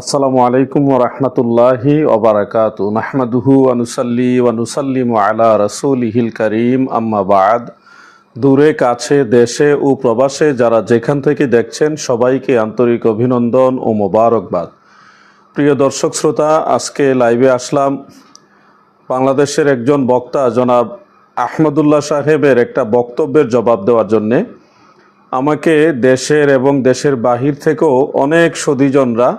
আসসালামু আলাইকুম ওরহমতুল্লাহি ওবরাকাতু নাহমাদুহু আনুসাল্লি ওয়ানুসাল্লিম আলা রসুলিহিল করিম। আম্মা বাদ। দূরে, কাছে, দেশে ও প্রবাসে যারা যেখান থেকে দেখছেন, সবাইকে আন্তরিক অভিনন্দন ও মোবারকবাদ। প্রিয় দর্শক শ্রোতা, আজকে লাইভে আসলাম বাংলাদেশের একজন বক্তা, জনাব আহমদুল্লাহ সাহেবের একটা বক্তব্যের জবাব দেওয়ার জন্যে। আমাকে দেশের এবং দেশের বাহির থেকেও অনেক সদীজনরা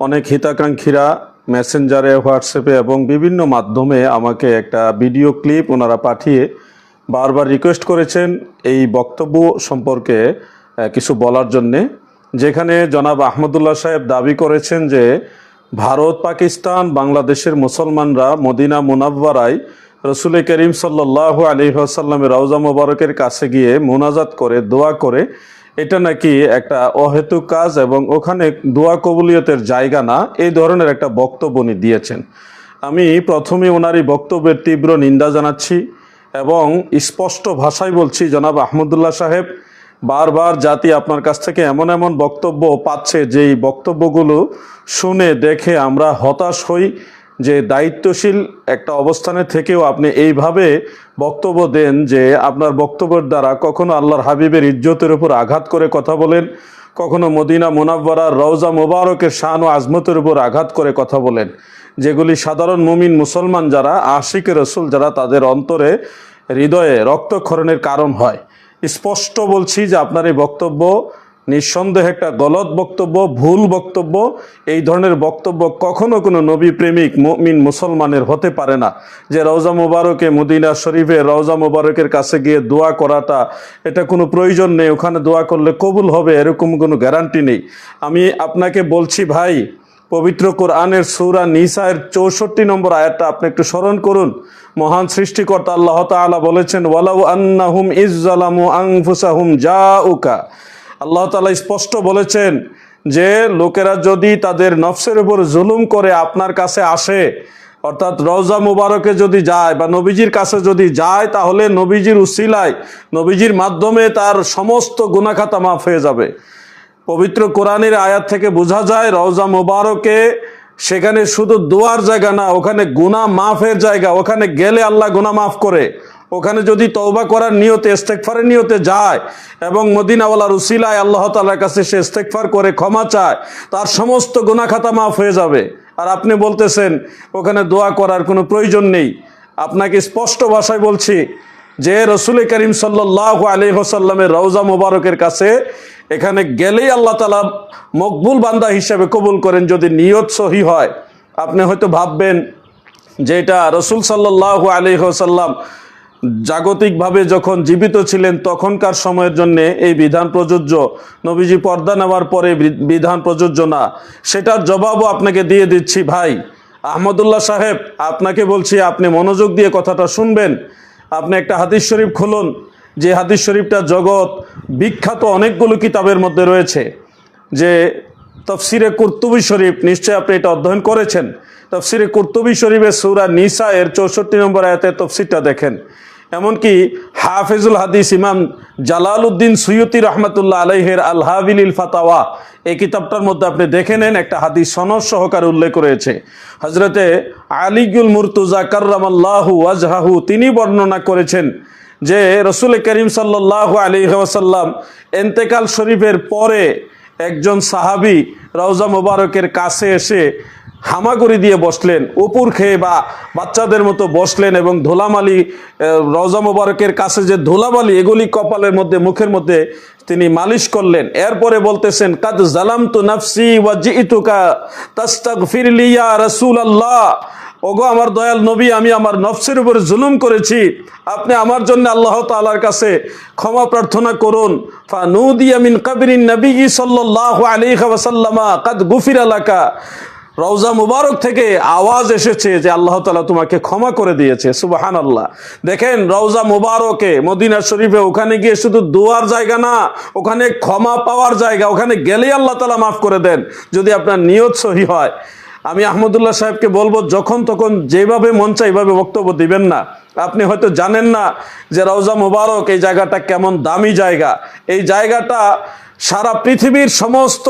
অনেক হিতাকাঙ্ক্ষীরা মেসেঞ্জারে, হোয়াটসঅ্যাপে এবং বিভিন্ন মাধ্যমে আমাকে একটা ভিডিও ক্লিপ ওনারা পাঠিয়ে বারবার রিকোয়েস্ট করেছেন এই বক্তব্য সম্পর্কে কিছু বলার জন্যে। যেখানে জনাব আহমদুল্লাহ সাহেব দাবি করেছেন যে, ভারত, পাকিস্তান, বাংলাদেশের মুসলমানরা মদিনা মুনাব্বারায় রসুল করিম সাল্লাহ আলী আসাল্লামের রওজা মোবারকের কাছে গিয়ে মোনাজাত করে, দোয়া করে এটা নাকি একটা অহেতুক কাজ এবং ওখানে দোয়া কবুলিয়তের জায়গা না, এই ধরনের একটা বক্তব্য উনি দিয়েছেন। আমি প্রথমে ওনার এই বক্তব্যের তীব্র নিন্দা জানাচ্ছি এবং স্পষ্ট ভাষায় বলছি, জনাব আহমদুল্লাহ সাহেব, বারবার জাতি আপনার কাছ থেকে এমন এমন বক্তব্য পাচ্ছে যেই বক্তব্যগুলো শুনে দেখে আমরা হতাশ হই। যে দায়িত্বশীল একটা অবস্থানে থেকেও আপনি এইভাবে বক্তব্য দেন যে আপনার বক্তব্যের দ্বারা কখনো আল্লাহর হাবিবের ইজ্জতের উপর আঘাত করে কথা বলেন, কখনো মদিনা মোনাব্বরার রওজা মোবারকের শান ও আজমতের উপর আঘাত করে কথা বলেন। যেগুলি সাধারণ মুমিন মুসলমান যারা, আশিক রসুল যারা, তাদের অন্তরে হৃদয়ে রক্তক্ষরণের কারণ হয়। স্পষ্ট বলছি যে আপনার এই বক্তব্য নিঃসন্দেহে একটা গলত বক্তব্য, ভুল বক্তব্য, এই ধরনের বক্তব্য কখনো কোনো নবী প্রেমিক, মুমিন, মুসলমানের হতে পারে না। যে রওজা মুবারকে, মদিনা শরীফে রওজা মুবারকের কাছে গিয়ে দোয়া করাটা, এটা কোনো প্রয়োজন নেই, ওখানে দোয়া করলে কবুল হবে, এরকম কোনো গ্যারান্টি নেই। আমি আপনাকে বলছি ভাই, পবিত্র কোরআনের সূরা নিসায়ের চৌষট্টি নম্বর আয়াতটা আপনি একটু স্মরণ করুন। মহান সৃষ্টিকর্তা আল্লাহ তাআলা বলেছেন, ওয়ালাউ আন্নাহুম ইজ্জালামু আনফুসাহুম জাউকা। আল্লাহ তালা স্পষ্ট বলেছেন যে লোকেরা যদি তাদের নফসের উপর জুলুম করে আপনার কাছে আসে, অর্থাৎ রওজা মুবারকে যদি যায় বা নবীজির কাছে যদি যায়, তাহলে নবীজির উসিলায়, নবীজির মাধ্যমে তার সমস্ত গুনাখাতা মাফ হয়ে যাবে। পবিত্র কোরআনের আয়াত থেকে বোঝা যায়, রওজা মোবারকে সেখানে শুধু দোয়ার জায়গা না, ওখানে গুনাহ মাফের জায়গা, ওখানে গেলে আল্লাহ গুণা মাফ করে। ওখানে যদি তওবা করার নিয়তে ইস্তেকফারের নিয়তে যায় এবং মদিনাওয়ালার উসিলায় আল্লাহ তাআলার কাছে সে ইস্তেকফার করে, ক্ষমা চায়, তার সমস্ত গোনাখাতা মাফ হয়ে যাবে। আর আপনি বলতেছেন, ওখানে দোয়া করার কোনো প্রয়োজন নেই। আপনাকে স্পষ্ট ভাষায় বলছি যে রসুল করিম সাল্লাহ আলী হোসাল্লামের রওজা মোবারকের কাছে এখানে গেলেই আল্লাহ তালা মকবুল বান্দা হিসাবে কবুল করেন যদি নিয়ত সহি হয়। আপনি হয়তো ভাববেন যে, এটা রসুল সাল্লাহ আলী হোসাল্লাম জাগতিকভাবে যখন জীবিত ছিলেন, তখনকার সময়ের জন্য এই বিধান প্রযোজ্য। নবীজি পর্দা নেওয়ার পরে বিধান প্রযোজ্য না। সেটার জবাবও আপনাকে দিয়ে দিচ্ছি, ভাই। আহমদুল্লাহ সাহেব, আপনাকে বলছি, আপনি মনোযোগ দিয়ে কথাটা শুনবেন। আপনি একটা হাদিস শরীফ খুলুন। যে হাদিস শরীফটা জগৎ বিখ্যাত অনেকগুলো কিতাবের মধ্যে রয়েছে। যে তফসিরে কুর্তুবি শরীফ নিশ্চয় আপনি এটা অধ্যয়ন করেছেন। তফসিরে কুর্তুবি শরীফের সৌরা নিসা এর চৌষট্টি নম্বর আয়াতের তফসিরটা দেখেন। এমনকি হাফিজুল হাদিস ইমাম জালাল উদ্দিন সৈয়তি রহমতুল্লাহ আলাইহের আল হাবিলিল ফাতাওয়া, এই কিতাবটার মধ্যে আপনি দেখে নেন একটা হাদিস সনদ সহকারে উল্লেখ রয়েছে। হজরতে আলিগুল মুর্তুজা কার্রামাল্লাহু ওয়াজহাহু, তিনি বর্ণনা করেছেন যে রসুল করিম সাল্লাহ আলী ওয়াসাল্লাম এন্তেকাল শরীফের পরে একজন সাহাবি রওজা মোবারকের কাছে এসে হামাগুড়ি দিয়ে বসলেন, উপর খেয়ে বা বাচ্চাদের মতো বসলেন এবং ধোলামালি রওজা মোবারকের কাছে যে ধুলাবালি, এগুলি কপালের মধ্যে, মুখের মধ্যে তিনি মালিশ করলেন। এরপরে বলতেছেন, কাদ জালাম তু নাফসি ওয়া জিইতুকা তাস্তাগফিরলি ইয়া রাসূলুল্লাহ। ওগো আমার দয়াল নবী, আমি আমার নফসের উপর জুলুম করেছি। আপনি আমার জন্য আল্লাহ তাআলার কাছে ক্ষমা প্রার্থনা করুন। ফানুদিয়া মিন কাবরিন নবী সাল্লাল্লাহু আলাইহি ওয়াসাল্লামা কাদ গুফিরা লাকা। রওজা মুবারক থেকে আওয়াজ এসেছে যে আল্লাহ তালা তোমাকে ক্ষমা করে দিয়েছে সুবাহান আল্লাহ দেখেন, রওজা মুবারকে মদিনা শরীফে ওখানে গিয়ে শুধু দোয়ার জায়গা না, ওখানে ক্ষমা পাওয়ার জায়গা, ওখানে গেলেই আল্লাহ তালা মাফ করে দেন, যদি আপনার নিয়ত সহি হয়। আমি আহমদুল্লাহ সাহেবকে বলব, যখন তখন যেভাবে মন চাই এইভাবে বক্তব্য দিবেন না। আপনি হয়তো জানেন না যে রওজা মুবারক এই জায়গাটা কেমন দামি জায়গা। এই জায়গাটা সারা পৃথিবীর সমস্ত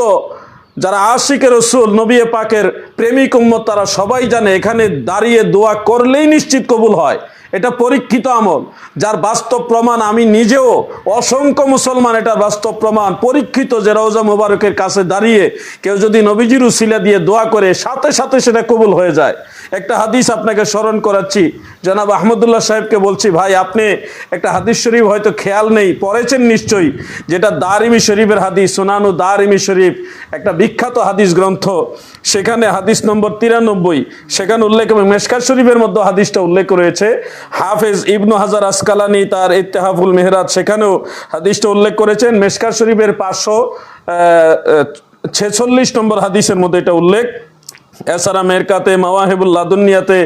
যারা আশিকে রসুল নবী পাকের প্রেমিক উম্মত, তারা সবাই জানে এখানে দাঁড়িয়ে দোয়া করলেই নিশ্চিত কবুল হয়। এটা পরীক্ষিত আমল। যার বাস্তব প্রমাণ আমি নিজেও, অসংখ্য মুসলমান এটা বাস্তব প্রমাণ, পরীক্ষিত যে রওজা মোবারকের কাছে দাঁড়িয়ে কেউ যদি নবীজির উসিলা দিয়ে দোয়া করে, সাথে সাথে সেটা কবুল হয়ে যায়। একটা হাদিস আপনাকে স্মরণ করাচ্ছি। জনাব আহমদুল্লাহ সাহেবকে বলছি, ভাই, আপনি একটা হাদিস শরীফ হয়তো খেয়াল নেই, পড়েছেন নিশ্চয়ই, যেটা দারিমি শরীফের হাদিস, সোনানু দারিমি শরীফ, একটা বিখ্যাত হাদিস গ্রন্থ। সেখানে হাদিস নম্বর তিরানব্বই, সেখানে উল্লেখ এবং মেশকার শরীফের মধ্যে হাদিসটা উল্লেখ রয়েছে। হাফেজ ইবনু হাজার আসকালানি তার ইত্তেহাফুল মেহরাত সেখানেও হাদিসটা উল্লেখ করেছেন। মেশকার শরীফের পাঁচশো ছেচল্লিশ নম্বর হাদিসের মধ্যে এটা উল্লেখ। এছাড়া মেরকাতে, মাওয়াহেবুল্লাহ দুনিয়াতে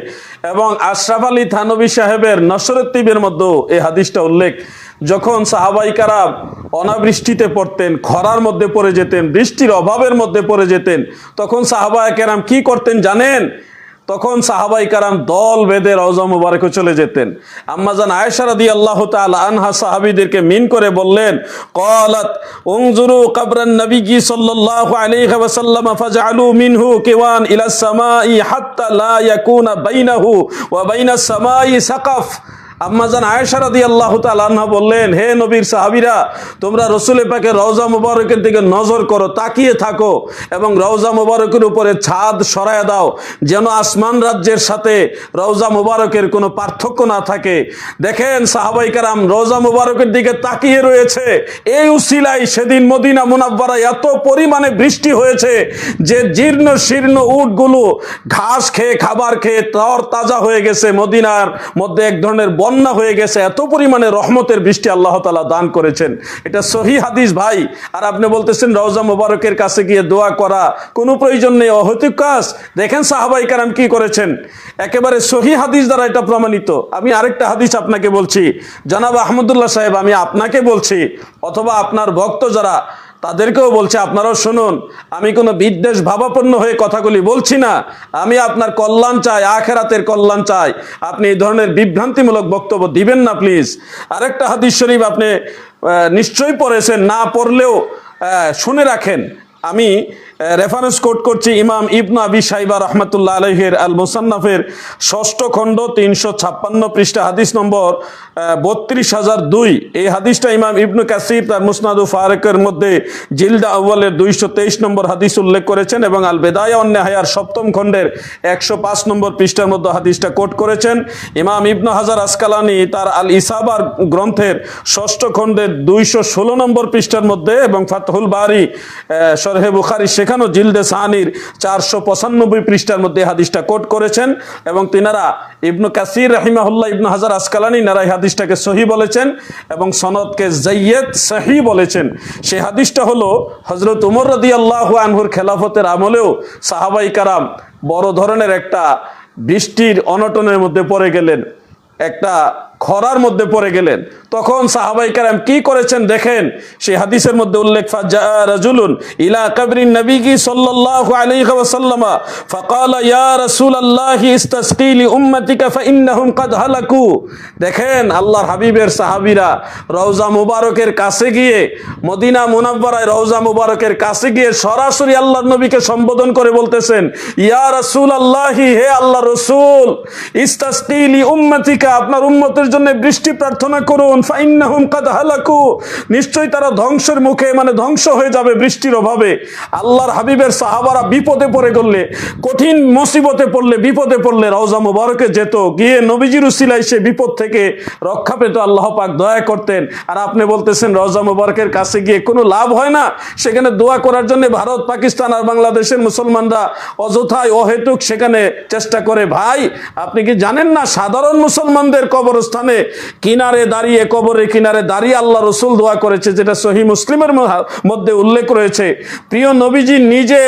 এবং আশরাফ আলী থানবী সাহেবের নসরতিবের মধ্যেও এই হাদিসটা উল্লেখ। যখন সাহাবাই কারাম অনাবৃষ্টিতে পড়তেন, খরার মধ্যে পড়ে যেতেন, বৃষ্টির অভাবের মধ্যে পড়ে যেতেন, তখন সাহাবায় কেরাম কি করতেন জানেন? তখন সাহাবাই কারাম দল বেঁধে রওজা মুবারকে চলে যেতেন। আম্মাজান আয়েশা রাদি আল্লাহ আনহা সাহাবিদেরকে মিন করে বললেন কলাত উংজুরু কাবরান নবীজি সাল্লাল্লাহু আলাইহি ওয়াসাল্লাম, ফাজআলু মিনহু কিওয়ান ইলা সামাই হাত্তা লা ইয়াকুনা বাইনাহু ওয়া বাইনাস সামাই সাকাফ। আম্মাজান আয়েশা রাদি আল্লাহ তালান্না বললেন, হে নবীর সাহাবিরা, তোমরা রসুল পাকে রওজা মুবারকের দিকে নজর করো, তাকিয়ে থাকো এবং রওজা মুবারকের উপরে ছাদ সরায় দাও, যেন আসমান রাজ্যের সাথে রওজা মুবারকের কোনো পার্থক্য না থাকে। দেখেন সাহাবাই কারাম, রওজা মুবারকের দিকে তাকিয়ে রয়েছে। এই উসিলাই সেদিন মদিনা মুনাব্বারা এত পরিমাণে বৃষ্টি হয়েছে যে জীর্ণ শীর্ণ উটগুলো ঘাস খেয়ে খাবার খেয়ে তর তাজা হয়ে গেছে। মদিনার মধ্যে এক ধরনের বন্যা হয়ে গেছে, এত পরিমাণে রহমতের বৃষ্টি আল্লাহ তালা দান করেছেন। এটা সহি হাদিস ভাই। আর আপনি বলতেছেন, রওজা মোবারকের কাছে গিয়ে দোয়া করা, কোনো প্রয়োজন নেই, অহৈতুক কাজ। দেখেন সাহাবাই কারাম কি করেছেন। একেবারে সহি হাদিস দ্বারা এটা প্রমাণিত। আমি আরেকটা হাদিস আপনাকে বলছি। জনাব আহমদুল্লাহ সাহেব, আমি আপনাকে বলছি, অথবা আপনার ভক্ত যারা তাদেরকেও বলছে, আপনারাও শুনুন, আমি কোনো বিদ্বেষ ভাবাপন্ন হয়ে কথাগুলি বলছি না। আমি আপনার কল্যাণ চাই, আখেরাতের কল্যাণ চাই। আপনি এই ধরনের বিভ্রান্তিমূলক বক্তব্য দিবেন না, প্লিজ। আরেকটা হাদিস শরীফ আপনি নিশ্চয়ই পড়েছেন, না পড়লেও শুনে রাখেন। আমি রেফারেন্স কোট করছি ইমাম ইবনু আবি সাইবা রহমতুল্লাহ আলহের আল মুসান্নাফের ষষ্ঠ খণ্ড তিনশো ছাপ্পান্ন পৃষ্ঠা হাদিস নম্বর বত্রিশ হাজার দুই। এই হাদিসটা ইমাম ইবনু কাসির তার মুসনাদু ফারেকের মধ্যে জিলদা আউ্বালের দুইশো তেইশ নম্বর হাদিস উল্লেখ করেছেন এবং আল বেদায়া হায়ার সপ্তম খণ্ডের একশো পাঁচ নম্বর পৃষ্ঠার মধ্যে হাদিসটা কোট করেছেন। ইমাম ইবনু হাজার আসকালানি তার আল ইসাবার গ্রন্থের ষষ্ঠ খণ্ডের দুইশো ষোলো নম্বর পৃষ্ঠার মধ্যে এবং ফাতহুল বারি সরহে বুখারি সেখানেও জিলদে সাহানির চারশো পঁচানব্বই পৃষ্ঠার মধ্যে হাদিসটা কোট করেছেন এবং তিনারা ইবনু কাসির রাহিমাহুল্লাহ, ইবনু হাজার আসকালানি নারা এই হাদিসটাকে সহি বলেছেন এবং সনদকে জাইয়েদ সহি বলেছেন। সেই হাদিসটা হলো হজরত উমর রদি আল্লাহ আনহুর খেলাফতের আমলেও সাহাবাই কারাম বড় ধরনের একটা বৃষ্টির অনটনের মধ্যে পড়ে গেলেন। একটা খরার মধ্যে পড়ে গেলেন। তখন সাহাবাই কারাম কি করেছেন দেখেন? সেই হাদিসের মধ্যে উল্লেখ রাজুলুন ইলা কাবরিন নবীগি সাল্লাল্লাহু আলাইহি ওয়াসাল্লামা ফাকাল, ইয়া রাসূলুল্লাহ ইস্তাসকি লি উম্মতিকা فانهم قد هلكوا দেখেন, আল্লাহর হাবিবের সাহাবীরা রওজা মুবারকের কাছে গিয়ে, মদিনা মুনাব্বরায় রওজা মুবারকের কাছে গিয়ে সরাসরি আল্লাহর নবীকে সম্বোধন করে বলতেছেন, ইয়া রাসূলুল্লাহ, হে আল্লাহর রাসূল, ইস্তাসকি লি উম্মতিকা, আপনার উম্মতের জন্য বৃষ্টি প্রার্থনা করুন। নিশ্চয়ই তারা ধ্বংসের মুখে মানে ধ্বংস হয়ে যাবে বৃষ্টির অভাবে। আল্লাহর হাবিবের সাহাবারা বিপদে পড়ে গেলে, কঠিন মুসিবতে পড়লে, বিপদে পড়লে রওজা মুবারকে যেত। গিয়ে নবীজির উসিলাই সে বিপদ থেকে রক্ষা পেত। আল্লাহ পাক দয়া করতেন। আর আপনি বলতেছেন, রওজা মুবারকের কাছে গিয়ে কোনো লাভ হয় না? সেখানে দোয়া করার জন্য ভারত, পাকিস্তান আর বাংলাদেশের মুসলমানরা অযথায় অহেতুক সেখানে চেষ্টা করে। ভাই, আপনি কি জানেন না সাধারণ মুসলমানদের কবরস্থানে কিনারে দাঁড়িয়ে, কবরের কিনারে দাঁড়িয়ে আল্লাহ রসুল দোয়া করেছে, যেটা সহি মুসলিমের মধ্যে উল্লেখ রয়েছে। প্রিয় নবীজি নিজে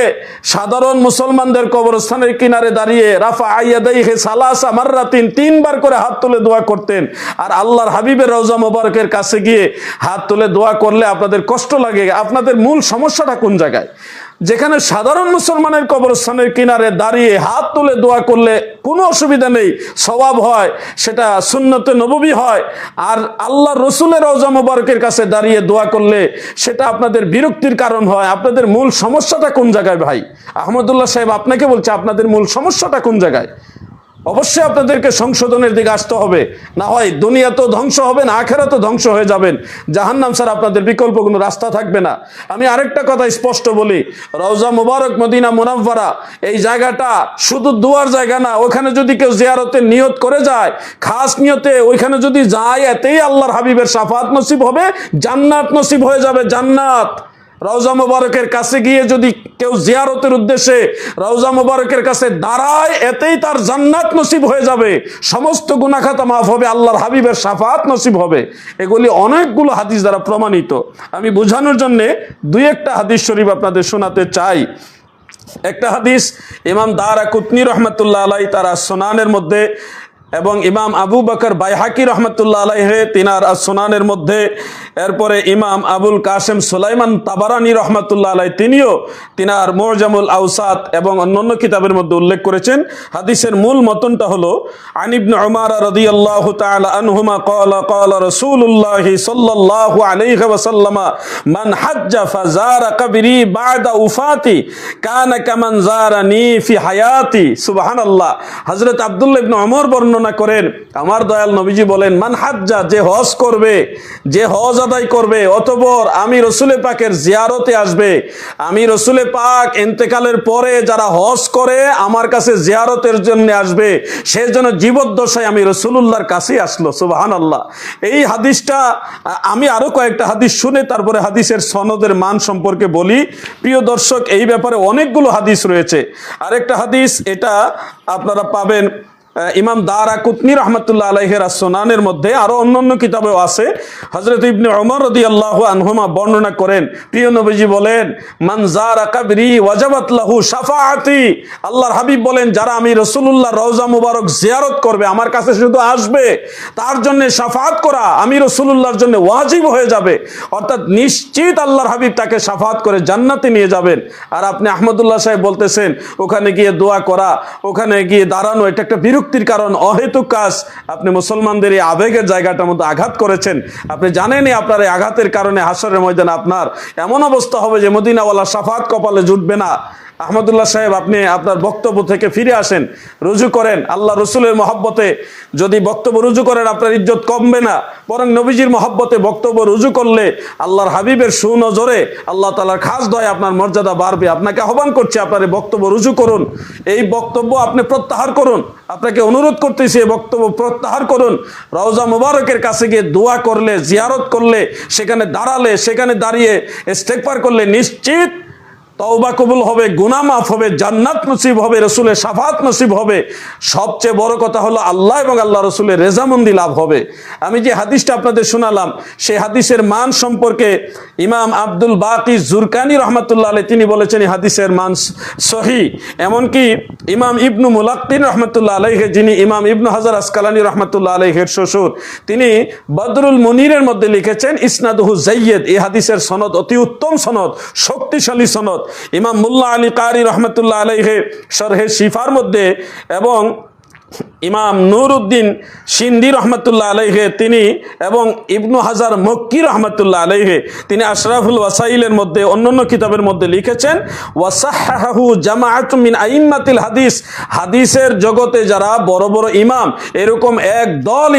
সাধারণ মুসলমানদের কবরস্থানের কিনারে দাঁড়িয়ে রাফা আইয়াদাই হে সালাসা মাররাতিন, তিনবার করে হাত তুলে দোয়া করতেন। আর আল্লাহর হাবিবের রওজা মোবারকের কাছে গিয়ে হাত তুলে দোয়া করলে আপনাদের কষ্ট লাগে। আপনাদের মূল সমস্যাটা কোন জায়গায়? যেখানে সাধারণ মুসলমানের কবরস্থানের কিনারে দাঁড়িয়ে হাত তুলে দোয়া করলে কোনো অসুবিধা নেই স্বভাব হয়, সেটা সুন্নতে নববী হয়। আর আল্লাহ রসুলের রওজা মোবারকের কাছে দাঁড়িয়ে দোয়া করলে সেটা আপনাদের বিরক্তির কারণ হয়। আপনাদের মূল সমস্যাটা কোন জায়গায় ভাই? আহমদুল্লাহ সাহেব আপনাকে বলছে, আপনাদের মূল সমস্যাটা কোন জায়গায়? অবশ্যই আপনাদেরকে সংশোধনের দিকে আসতে হবে। না হয় দুনিয়া তো ধ্বংস হবে না আখেরা তো ধ্বংস হয়ে যাবেন। জাহান্নাম স্যার আপনাদের বিকল্প কোনো রাস্তা থাকবে না। আমি আরেকটা কথা স্পষ্ট বলি, রওজা মুবারক মদিনা মুনাফারা এই জায়গাটা শুধু দুয়ার জায়গা না, ওখানে যদি কেউ জিয়ারতের নিয়ত করে যায়, খাস নিয়তে ওইখানে যদি যায়, এতেই আল্লাহর হাবিবের সাফাত নসিব হবে, জান্নাত নসিব হয়ে যাবে, জান্নাত। রওজা মোবারকের কাছে গিয়ে যদি কেউ জিয়ারতের উদ্দেশ্যে রওজা মোবারকের কাছে দাঁড়ায়, এতেই তার জান্নাত নসিব হয়ে যাবে। সমস্ত গুনাখাতা মাফ হবে, আল্লাহর হাবিবের সাফাত নসিব হবে। এগুলি অনেকগুলো হাদিস দ্বারা প্রমাণিত। আমি বোঝানোর জন্য দুই একটা হাদিস শরীফ আপনাদের শোনাতে চাই। একটা হাদিস ইমাম দারা কুতনি রহমতুল্লাহ আলাই তারা সোনানের মধ্যে এবং ইমাম আবু বকর বাইহাকি রহমতুল্লাহ আলাইহে, তিনার সোনানের মধ্যে, এরপরে ইমাম আবুল কাসেম সুলাইমান তাবারানি রহমতুল্লাহ আলাই তিনিও তিনার মোরজামুল আউসাদ এবং অন্যান্য কিতাবের মধ্যে উল্লেখ করেছেন। হাদিসের মূল মতনটা হলো আনিবন উমার রাদিয়াল্লাহু তাআলা আনহুমা ক্বালা ক্বালা রাসূলুল্লাহি সাল্লাল্লাহু আলাইহি ওয়াসাল্লাম, মান হাজ্জা ফাজারা কবরি বাদা উফাতি, কানা কামান জারানি ফি হায়াতি। সুবহানাল্লাহ। হযরত আব্দুল্লাহ ইবনে ওমর বর্ণনা করেন। আমার দয়াল নবীজি বলেন, মান হাজ্জা, যে হজ করবে, যে হজ আদায় করবে, অতঃপর আমি রসুলে পাকের জিয়ারতে আসবে। আমি রসুলে পাক এন্তেকালের পরে যারা হজ করে, আমার কাছে জিয়ারতের জন্য আসবে। সেই জন্য জীবদ্দশায় আমি রসুলুল্লাহর কাছেই আসলো। সুবাহান আল্লাহ এই হাদিসটা, আমি আরও কয়েকটা হাদিস শুনে তারপরে হাদিসের সনদের মান সম্পর্কে বলি। প্রিয় দর্শক, এই ব্যাপারে অনেকগুলো হাদিস রয়েছে। আরেকটা হাদিস, এটা আপনারা পাবেন ইমাম দারা কুতনি রহমতুল্লাহ আলাইহের সোনানের মধ্যে আরও অন্য অন্য কিতাবেও আছে। হজরত ইবনে ওমর রদি আল্লাহ আনহুমা বর্ণনা করেন। প্রিয় নবীজি বলেন মানজার আকাবরি ওয়াজাবাত লাহু শাফাআতি। আল্লাহর হাবিব বলেন, যারা আমি রসুলুল্লাহ রওজা মুবারক জিয়ারত করবে, আমার কাছে শুধু আসবে, তার জন্য সাফাত করা, আমি রসুল্লাহর জন্য ওয়াজিব হয়ে যাবে। অর্থাৎ নিশ্চিত আল্লাহর হাবিব তাকে সাফাত করে জান্নাতে নিয়ে যাবেন। আর আপনি আহমদুল্লাহ সাহেব বলতেছেন, ওখানে গিয়ে দোয়া করা, ওখানে গিয়ে দাঁড়ানো, এটা একটা বিরক্তির কারণ, অহেতুক কাজ। আপনি মুসলমানদের এই আবেগের জায়গাটার মধ্যে আঘাত করেছেন। আপনি জানেনই আপনার এই আঘাতের কারণে হাসরের ময়দান আপনার। এমন অবস্থা হবে যে মদিনাওয়ালা সাফাত কপালে জুটবে না। আহমদুল্লাহ সাহেব, আপনি আপনার বক্তব্য থেকে ফিরে আসেন, রুজু করেন। আল্লাহ রসুলের মহব্বতে যদি বক্তব্য রুজু করেন, আপনার ইজ্জত কমবে না। বরং নবীজির মহব্বতে বক্তব্য রুজু করলে আল্লাহর হাবিবের সুনজরে আল্লাহ তালার খাস দয় আপনার মর্যাদা বাড়বে। আপনাকে আহ্বান করছে, আপনার এই বক্তব্য রুজু করুন। এই বক্তব্য আপনি প্রত্যাহার করুন। আপনাকে অনুরোধ করতেছি, এই বক্তব্য প্রত্যাহার করুন। রওজা মুবারকের কাছে গিয়ে দোয়া করলে, জিয়ারত করলে, সেখানে দাঁড়ালে, সেখানে দাঁড়িয়ে ইস্তেকবার করলে নিশ্চিত তওবা কবুল হবে, গুনাহ মাফ হবে, জান্নাত নসিব হবে, রসুলের সাফাত নসিব হবে। সবচেয়ে বড় কথা হলো আল্লাহ এবং আল্লাহ রসুলের রেজামন্দি লাভ হবে। আমি যে হাদিসটা আপনাদের শোনালাম, সেই হাদিসের মান সম্পর্কে ইমাম আব্দুল বাকি জুরকানি রহমতুল্লাহ আলী তিনি বলেছেন, এই হাদিসের মান সহি। এমনকি ইমাম ইবনু মুলাক্কিন রহমতুল্লাহ আলাইহে, যিনি ইমাম ইবনু হাজার আসকালানি রহমতুল্লাহ আলাইহের শ্বশুর, তিনি বদরুল মনিরের মধ্যে লিখেছেন, ইসনাদহু জাইয়েদ এই হাদিসের সনদ অতি উত্তম সনদ, শক্তিশালী সনদ। ইমাম মুল্লা আলী কারি রহমতুল্লাহ আলাইহে সরহে শিফার মধ্যে এবং ইমাম নুরউদ্দিন সিন্দি রহমতুল্লাহ আলাইহে তিনি এবং ইবনু হাজার মক্কি রহমতুল্লাহ আলাইহে তিনি আশরাফুল ওয়াসাইলের মধ্যে অন্যান্য কিতাবের মধ্যে লিখেছেন ওয়াসাহু জামাআত মিন আইম্মাতিল হাদিস। হাদিসের জগতে যারা বড় বড় ইমাম, এরকম এক দল